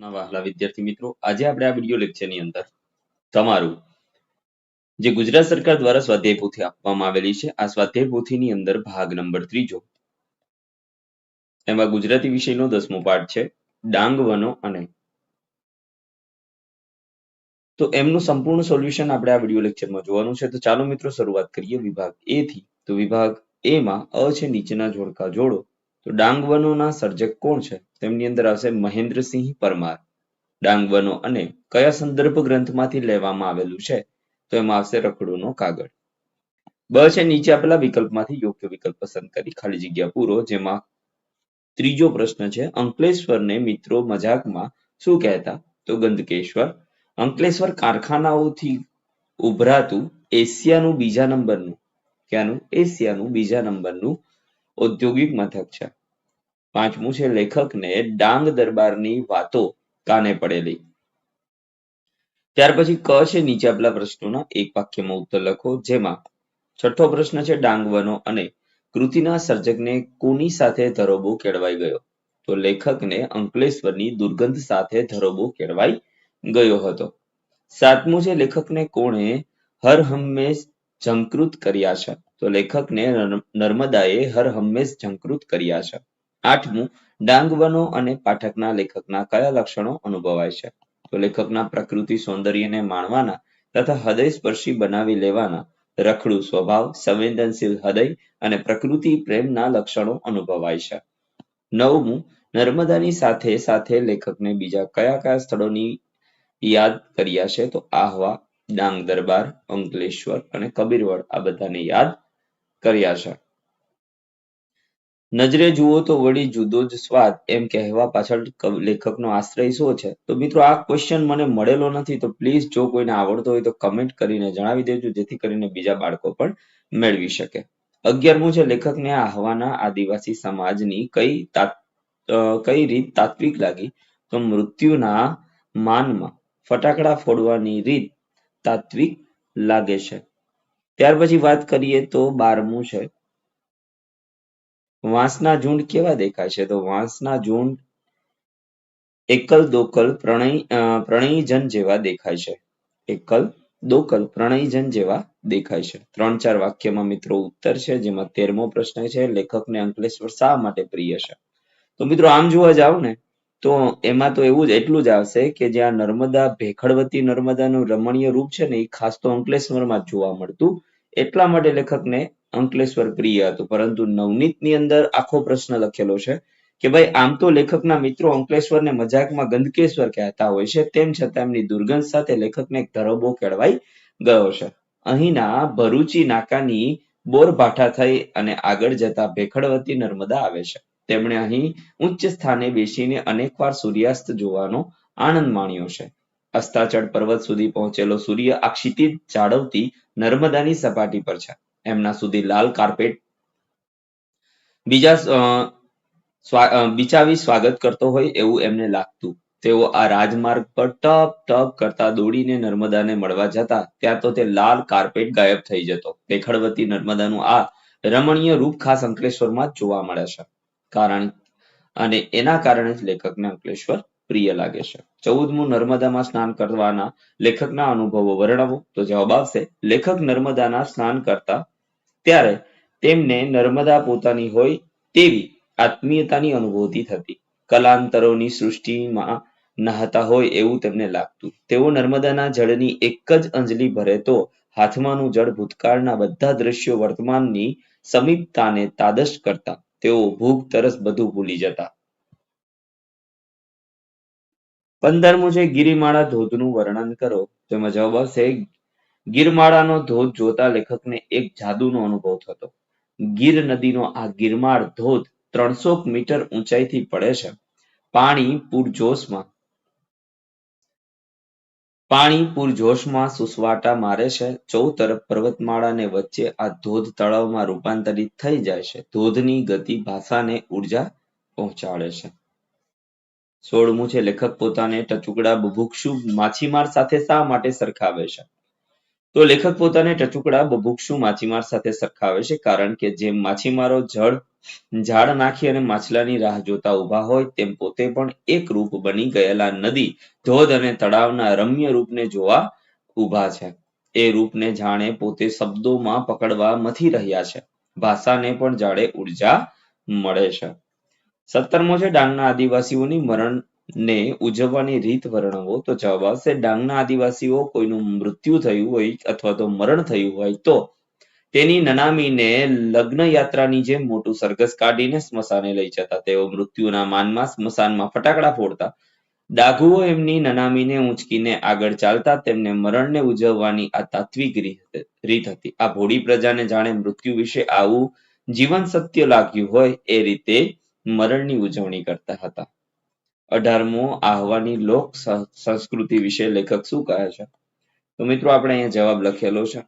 વહાલા વિદ્યાર્થી મિત્રો, આજે આપણે આ વીડિયો લેક્ચરની અંદર તમારું જે ગુજરાત સરકાર દ્વારા સ્વાધ્યાય પોથી આપવામાં આવેલી છે, આ સ્વાધ્યાય પોથીની અંદર ભાગ નંબર ત્રીજો. એમાં ગુજરાતી વિષયનો દસમો પાઠ છે, ડાંગ વનો અને. તો એમનું સંપૂર્ણ સોલ્યુશન આપણે આ વીડિયો લેક્ચરમાં જોવાનું છે. તો ચાલો મિત્રો, શરૂઆત કરીએ વિભાગ એ થી. તો વિભાગ એ માં અ છે નીચેના જોડકા જોડો. તો ડાંગ વનોના સર્જક કોણ છે? તેમની અંદર આવશે મહેન્દ્રસિંહ પરમાર. ડાંગ વનો અને કયા સંદર્ભ ગ્રંથમાંથી લેવામાં આવેલું છે? તો એમાં આવશે રખડુનો કાગળ. બ છે નીચે આપેલા વિકલ્પમાંથી યોગ્ય વિકલ્પ પસંદ કરી ખાલી જગ્યા પૂરો, જેમાં ત્રીજો પ્રશ્ન છે, અંકલેશ્વરને મિત્રો મજાકમાં શું કહેતા? તો ગંદકેશ્વર. અંકલેશ્વર કારખાનાઓથી ઉભરાતું એશિયાનું બીજા નંબરનું. ક્યાંનું? એશિયાનું બીજા નંબરનું ઔદ્યોગિક મથક છે. પાંચમું છે લેખકને ડાંગ દરબારની વાતો કાને પડેલી. ત્યાર પછી ક છે નીચે આપેલા પ્રશ્નોના, એક વાક્યમાં ઉત્તર લખો, જેમાં છઠ્ઠો પ્રશ્ન છે ડાંગવનો અને કૃતિના સર્જકને કોની સાથે ધરોબો કેળવાઈ ગયો? તો લેખકને અંકલેશ્વરની દુર્ગંધ સાથે ધરોબો કેળવાઈ ગયો હતો. સાતમું છે લેખકને કોણે હર હંમેશ ઝંકૃત કર્યા છે. તો લેખકને નર્મદાએ હર હંમેશ ઝંકૃત કર્યા છે. આઠમું, ડાંગવનો અને પાઠકના લેખકના કયા લક્ષણો અનુભવાય છે? તો લેખકના પ્રકૃતિ સૌંદર્યને માણવાના તથા હૃદય સ્પર્શી બનાવી લેવાના રખડું સ્વભાવ, સંવેદનશીલ હૃદય અને પ્રકૃતિ પ્રેમના લક્ષણો અનુભવાય છે. નવમું, નર્મદાની સાથે સાથે લેખકને બીજા કયા કયા સ્થળોની યાદ કર્યા છે? તો આહવા ડાંગ દરબાર, અંકલેશ્વર અને કબીરવડ આ બધાને યાદ કર્યા છે. નજરે જુઓ તો વળી જુદો જ સ્વાદ એમ કહેવા પાછળ લેખકનો આશ્રય શું છે? તો મિત્રો આ ક્વેશ્ચન મને મળેલો નથી તો પ્લીઝ જો કોઈને આવડતો હોય તો કમેન્ટ કરીને જણાવી દેજો જેથી કરીને બીજા બાળકો પણ મેળવી શકે. અગિયારમું છે, લેખકને આહવાના આદિવાસી સમાજની કઈ કઈ રીત તાત્વિક લાગી? તો મૃત્યુના માનમાં ફટાકડા ફોડવાની રીત તાત્વિક લાગે છે. ત્યાર પછી વાત કરીએ તો બારમું છે. વાંસના ઝુંડ કેવા દેખાય છે? તો વાંસના ઝુંડ એકલ દોકલ પ્રણય પ્રણયજન જેવા દેખાય છે. એકલ દોકલ પ્રણયજન જેવા દેખાય છે. ત્રણ ચાર વાક્યમાં મિત્રો ઉત્તર છે, જેમાં તેરમો પ્રશ્ન છે. લેખકને અંકલેશ્વર શા માટે પ્રિય છે? તો મિત્રો આમ જોવા જાવ ને તો એમાં તો એવું જ, એટલું જ આવશે કે જ્યાં નર્મદા, ભેખડવતી નર્મદાનું રમણીય રૂપ છે ને, એ ખાસ તો અંકલેશ્વરમાં જોવા મળતું. એટલા માટે લેખકને અંકલેશ્વર પ્રિય હતું. પરંતુ નવનીતની અંદર આખો પ્રશ્ન લખેલો છે કે ભાઈ, આમ તો લેખકના મિત્રો અંકલેશ્વરને મજાકમાં ગંદકેશ્વર કહેતા હોય છે, તેમ છતાં એમની દુર્ગંધ સાથે લેખકને એક ધરોબો કેળવાઈ ગયો છે. અહીંના ભરૂચી નાકાની બોરભાઠા થઈ અને આગળ જતા ભેખડવતી નર્મદા આવે છે. તેમણે અહીં ઉચ્ચ સ્થાને બેસીને અનેકવાર સૂર્યાસ્ત જોવાનો આનંદ માણ્યો છે. અસ્તાચળ પર્વત સુધી પહોંચેલો સૂર્ય આ ક્ષિતિજ જાળવતી નર્મદાની સપાટી પર છે. એમના સુધી લાલ કાર્પેટ બીજા બિચાવી સ્વાગત કરતો હોય એવું એમને લાગતું. તેઓ આ રાજમાર્ગ પર ટપ ટપ કરતા દોડીને નર્મદાને મળવા જતા, ત્યાં તો તે લાલ કાર્પેટ ગાયબ થઈ જતો. પેખડવતી નર્મદાનું આ રમણીય રૂપ ખાસ અંકલેશ્વરમાં જોવા મળે છે. કારણ અને એના કારણે જ લેખકને અંકલેશ્વર પ્રિય લાગે છે. ચૌદમું નર્મદામાં સ્નાન કરવાના લેખકના અનુભવો વર્ણવો. તો જવાબ આવશે, લેખક નર્મદાના સ્નાન કરતા ત્યારે તેમને નર્મદા પોતાની હોય તેવી આત્મીયતાની અનુભૂતિ થતી. કલાંતરોની સૃષ્ટિમાં નહાતા હોય એવું તેમને લાગતું. તેઓ નર્મદાના જળની એક જ અંજલિ ભરે તો હાથમાંનું જળ ભૂતકાળના બધા દ્રશ્યો વર્તમાનની સમીપતાને તાદશ કરતા. તેઓ ભૂખ, તરસ બધું ભૂલી જતા. પંદરમું છે, ગિરિમાળા ધોધનું વર્ણન કરો. તેમાં જવાબ આવશે, ગિરમાળાનો ધોધ જોતા લેખકને એક જાદુનો અનુભવ થતો. ગીર નદીનો આ ગિરમાળ ધોધ ત્રણસો મીટર ઊંચાઈથી પડે છે. પાણી પૂરજોશમાં પાણી પૂરજોશમાં સુસવાટા મારે છે. ચૌ તરફ પર્વતમાળાને વચ્ચે આ ધોધ તળાવમાં રૂપાંતરિત થઈ જાય છે. ધોધની ગતિ ભાષાને ઊર્જા પહોંચાડે છે. સોળમું છે લેખક પોતાને ટચુકડા બુભુક્ષુ માછીમાર સાથે શા માટે સરખાવે છે? તો લેખક પોતાને ટચુકડા બભુક્ષુ માછીમાર સાથે સરખાવે છે કારણ કે જેમ માછીમારો જળ, ઝાડ નાખી અને માછલાની રાહ જોતા ઊભા હોય, તેમ પોતે પણ એક રૂપ બની ગયેલા નદી, ધોધ અને તળાવના રમ્ય રૂપને જોવા ઊભા છે. એ રૂપને જાણે પોતે શબ્દોમાં પકડવા મથી રહ્યા છે. ભાષાને પણ જાણે ઊર્જા મળે છે. સત્તરમો છે ડાંગના આદિવાસીઓની મરણ ને ઉજવવાની રીત વર્ણવો, તો જવાબ આવશે, ડાંગના આદિવાસીઓ કોઈનું મૃત્યુ થયું હોય અથવા તો મરણ થયું હોય તો તેની નનામીને લગ્ન યાત્રાની જેમ મોટું સરઘસ કાઢીને સ્મશાને લઈ જતા. તેઓ મૃત્યુના માનમાં સ્મશાનમાં ફટાકડા ફોડતા. ડાઘુઓ એમની નનામીને ઊંચકીને આગળ ચાલતા, તેમને મરણને ઉજવવાની આ તાત્વિક રીત હતી. આ ભોળી પ્રજાને જાણે મૃત્યુ વિશે આવું જીવન સત્ય લાગ્યું હોય, એ રીતે મરણની ઉજવણી કરતા હતા. અઢારમો આહવાની લોક સંસ્કૃતિ વિશે લેખક શું કહે છે? તો મિત્રો આપણે અહીંયા જવાબ લખેલો છે.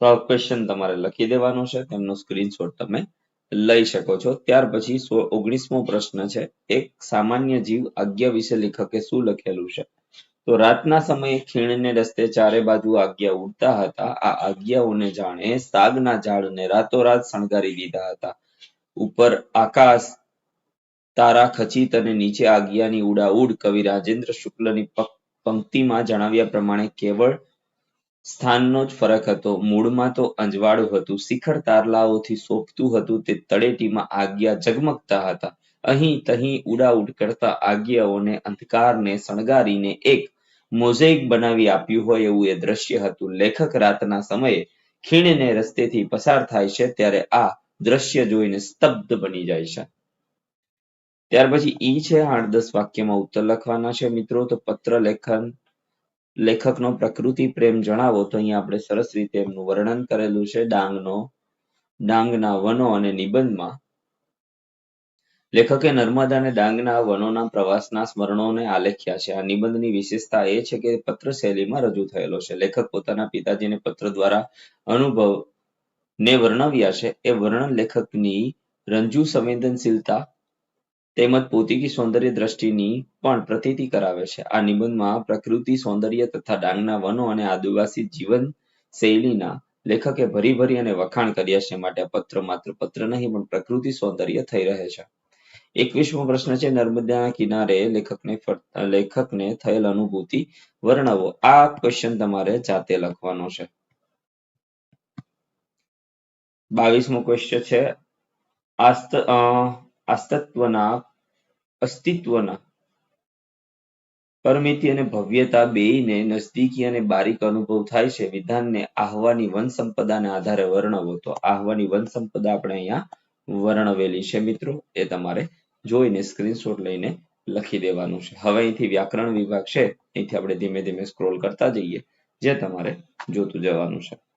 તો આ ક્વેશ્ચન તમારે લખી દેવાનો છે. તેમનો સ્ક્રીનશોટ તમે લઈ શકો છો. ત્યાર પછી ઓગણીસમો પ્રશ્ન છે. એક સામાન્ય જીવ આજ્ઞા વિશે લેખકે શું લખેલું છે? તો રાતના સમયે ખીણને રસ્તે ચારે બાજુ આજ્ઞા ઉડતા હતા. આ આજ્ઞાઓને જાણે સાગના ઝાડને રાતોરાત શણગારી દીધા હતા. ઉપર આકાશ તારા ખચિત અને નીચે આજ્ઞાની ઉડાઉડ કવિ રાજેન્દ્ર શુક્લની પંક્તિમાં જણાવ્યા પ્રમાણે કેવળ સ્થાનનો જ ફરક હતો. મૂળમાં તો અંજવાળું હતું. શિખર તારલાઓથી શોભતું હતું તે તળેટીમાં આજ્ઞા ઝગમગતા હતા. અહીં તહીં ઉડાઉડ કરતા આજ્ઞાઓને અંધકારને શણગારીને એક મોઝેક બનાવી આપ્યું હોય એવું એ દ્રશ્ય હતું. લેખક રાતના સમયે ખીણને રસ્તેથી પસાર થાય છે ત્યારે આ દ્રશ્ય જોઈને સ્તબ્ધ બની જાય છે. ત્યાર પછી ઈ છે આઠ દસ વાક્યમાં ઉત્તર લખવાના છે મિત્રો. તો પત્ર લેખન, લેખકનો પ્રકૃતિ પ્રેમ જણાવો. તો અહીંયા આપણે સરસ રીતે એમનું વર્ણન કરેલું છે. ડાંગનો, ડાંગના વનો અને નિબંધમાં. લેખકે નર્મદા અને ડાંગના વનોના પ્રવાસના સ્મરણોને આલેખ્યા છે. આ નિબંધની વિશેષતા એ છે કે પત્ર શૈલીમાં રજૂ થયેલો છે. લેખક પોતાના પિતાજીને પત્ર દ્વારા અનુભવ ને વર્ણવ્યા છે. એ વર્ણન લેખકની રંજુ સંવેદનશીલતા તેમજ પોતીકી સૌંદર્ય દ્રષ્ટિની પણ પ્રતીતિ કરાવે છે. આ નિબંધમાં પ્રકૃતિ, સૌંદર્ય તથા ડાંગના વનો અને આદિવાસી જીવન શૈલીના લેખકે ભરી ભરી અને વખાણ કર્યા છે. માટે પત્ર માત્ર પત્ર નહીં, પણ પ્રકૃતિ સૌંદર્ય થઈ રહે છે. એકવીસમો પ્રશ્ન છે નર્મદાના કિનારે લેખકને લેખકને થયેલ અનુભૂતિ વર્ણવો. આ ક્વેશ્ચન તમારે જાતે લખવાનો છે. બાવીસમો ક્વેશ્ચન છે, આસ્ત અસ્તિત્વના અસ્તિત્વના. પરમિતિ અને ભવ્યતા બેયને નજદીકી અને બારીક અનુભવ થાય છે. વિધાનને આહવાની વન સંપદાને આધારે વર્ણવો. તો આહવાની વન સંપદા આપણે અહીંયા વર્ણવેલી છે મિત્રો. એ તમારે જોઈને સ્ક્રીનશોટ લઈને લખી દેવાનું છે. હવે અહીંથી વ્યાકરણ વિભાગ છે. અહીંથી આપણે ધીમે ધીમે સ્ક્રોલ કરતા જઈએ. જે તમારે જોતું જવાનું છે.